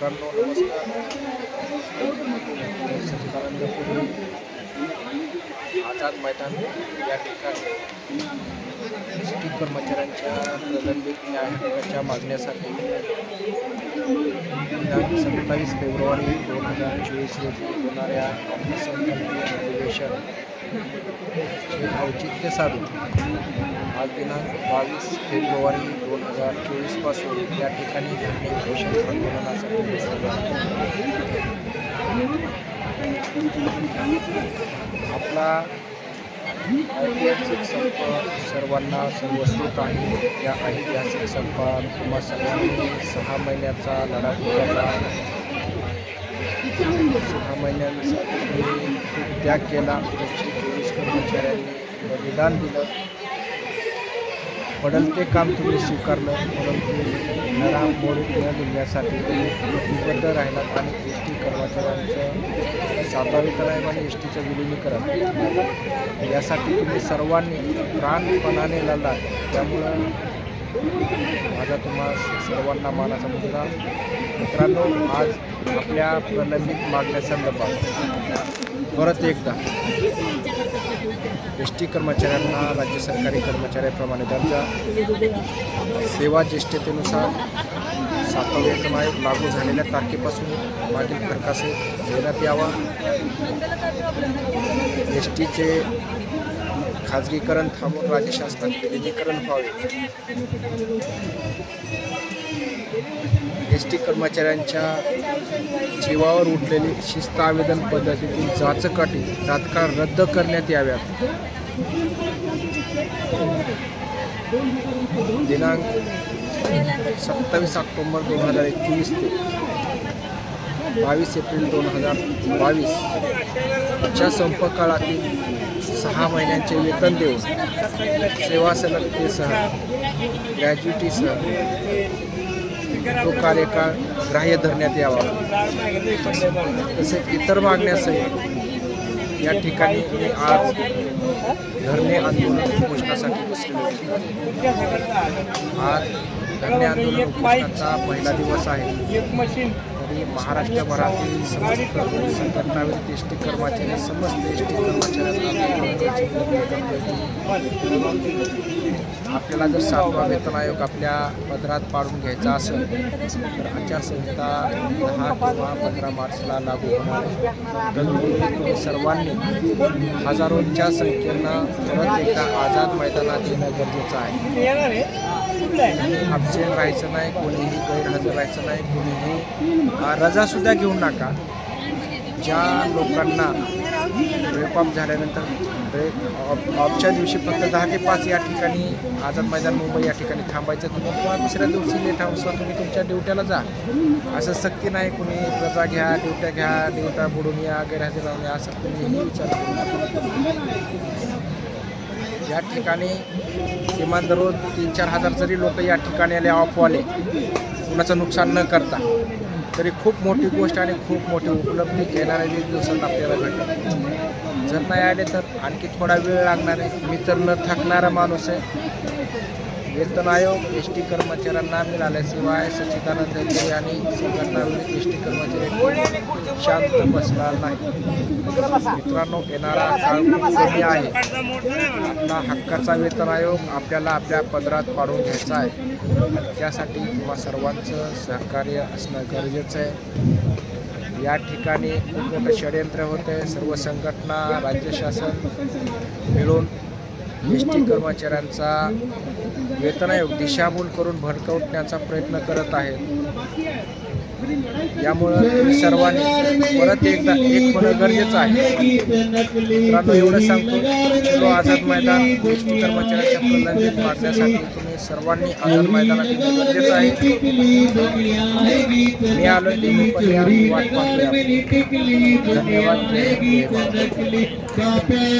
मित्रांनो नमस्कार. सच्चिदानंद पुरी आझाद मैदान या ठिकाणी एस कर्मचाऱ्यांच्या प्रलंबित न्यायालयाच्या मागण्यासाठी दिनांक सत्तावीस फेब्रुवारी दोन हजार चोवीस रोजी होणाऱ्या अर्थसंकल्पीय अधिवेशन औचित्य साधून आज दिनांक बावीस फेब्रुवारी दोन हजार चोवीसपासून या ठिकाणी धरणे आंदोलनासाठी आपला ऐतिहासिक संप सर्वांना सर्वस्कृत आहे. या ऐतिहासिक संपात किंवा सर्वांनी सहा महिन्याचा लढा दिला सहा महिन्यांसाठी त्याग केला. कर्मचाऱ्यांनी बलिदान दिलं पडल ते काम तुम्ही स्वीकारलं परंतु लढा मोडून न दिल्यासाठी तुम्ही प्रतिबद्ध राहिलात आणि एस टी कर्मचाऱ्यांचं सातारीकरण आणि एस टीचं विलिनीकरण. यासाठी तुम्ही सर्वांनी प्राणपणाने लढलात. त्यामुळं माझा तुम्हा सर्वांना मानाचा मुद्दा. मित्रांनो आज आपल्या प्रलंबित मागण्यासंदर्भात परत एकदा एस टी कर्मचाऱ्यांना राज्य सरकारी कर्मचाऱ्याप्रमाणे दर्जा सेवा ज्येष्ठतेनुसार सातवा वेतन आयोग लागू झालेल्या तारखेपासून मागील फरकासे देण्यात यावा. एस टीचे खाजगीकरण थांबून राज्य शासनात विलिनीकरण व्हावे. एस टी कर्मचाऱ्यांच्या जीवावर उठलेली शिस्त आवेदन पद्धतीतील जाचकाठी तात्काळ रद्द करण्यात याव्यात. दिनांक सत्तावीस ऑक्टोबर दोन हजार एकवीस ते बावीस एप्रिल दोन हजार बावीसच्या संप काळातील सहा महिन्यांचे वेतन देऊन सेवा सलगतेसह ग्रॅज्युटीसह तो कार्यकाळ ग्राह्य धरण्यात यावा. तसेच इतर मागण्यासहित या ठिकाणी मी आज धरणे आंदोलन उपोषणासाठी बसलेलो आज धरणे आंदोलन उपोषणाचा पहिला दिवस आहे. तरी महाराष्ट्रभरातील समस्त संघटनावरील एस टी कर्मचारी समस्त एस टी कर्मचाऱ्यांना आपल्याला जर सातवा वेतन आयोग आपल्या पदरात पाडून घ्यायचा असेल तर आचारसंहिता दहा किंवा पंधरा मार्चला लागू होणार आहे. सर्वांनी हजारोंच्या संख्येनं परत एकदा आझाद मैदानात येणं गरजेचं आहे. अबसेंट राहायचं नाही कोणीही गैरहजर राहायचं नाही कोणीही रजासुद्धा घेऊ नका. ज्या लोकांना ब्रेक ऑफ झाल्यानंतर ब्रेक ऑफ ऑफच्या दिवशी फक्त दहा ते पाच या ठिकाणी आझाद मैदान मुंबई या ठिकाणी थांबायचं. तुम्ही किंवा दुसऱ्या दिवशी लेट हाऊसला तुम्ही तुमच्या ड्युट्याला जा. असं सक्ती नाही कुणी रजा घ्या ड्युट्या घ्या ड्युट्या बुडून या गैरहजर राहून या असं तुम्ही विचार करू या ठिकाणी किमान दररोज तीन चार हजार जरी लोक या ठिकाणी आले ऑफवाले कुणाचं नुकसान न करता. तरी खूप मोठी गोष्ट आणि खूप मोठी उपलब्धी येणाऱ्या दिवसात आपल्याला भेटेल जर नाही आले तर आणखी थोडा वेळ लागणार आहे. मी तर न थकणारा माणूस आहे. वेतन आयोग एस टी कर्मचाऱ्यांना मिळाल्याशिवाय सच्चिदानंद गिरी आणि संघटना एस टी कर्मचारी शांत बसणार नाही मित्रांनो येणारा काळ कमी आहे. आपला हक्काचा वेतन आयोग आपल्याला आपल्या पदरात पाडून घ्यायचा आहे. त्यासाठी तुम्हा सर्वांचं सहकार्य असणं गरजेचं आहे. या ठिकाणी खूप मोठं षडयंत्र होतं सर्व संघटना राज्य शासन मिळून एस टी कर्मचाऱ्यांचा वेतनायोग दिशाभूल करून भडकवण्याचा प्रयत्न करत आहेत. यामुळं सर्वांनी परत एकदा एक होणं गरजेचं आहे. मित्रांनो एवढं सांगतो चलो आझाद मैदान एस टी कर्मचाऱ्यांच्या प्रलंबित मागण्यासाठी तुम्ही सर्वांनी आझाद मैदानात येणं गरजेचं आहे. मी आलो तुम्ही पण वाट पाहतोय धन्यवाद.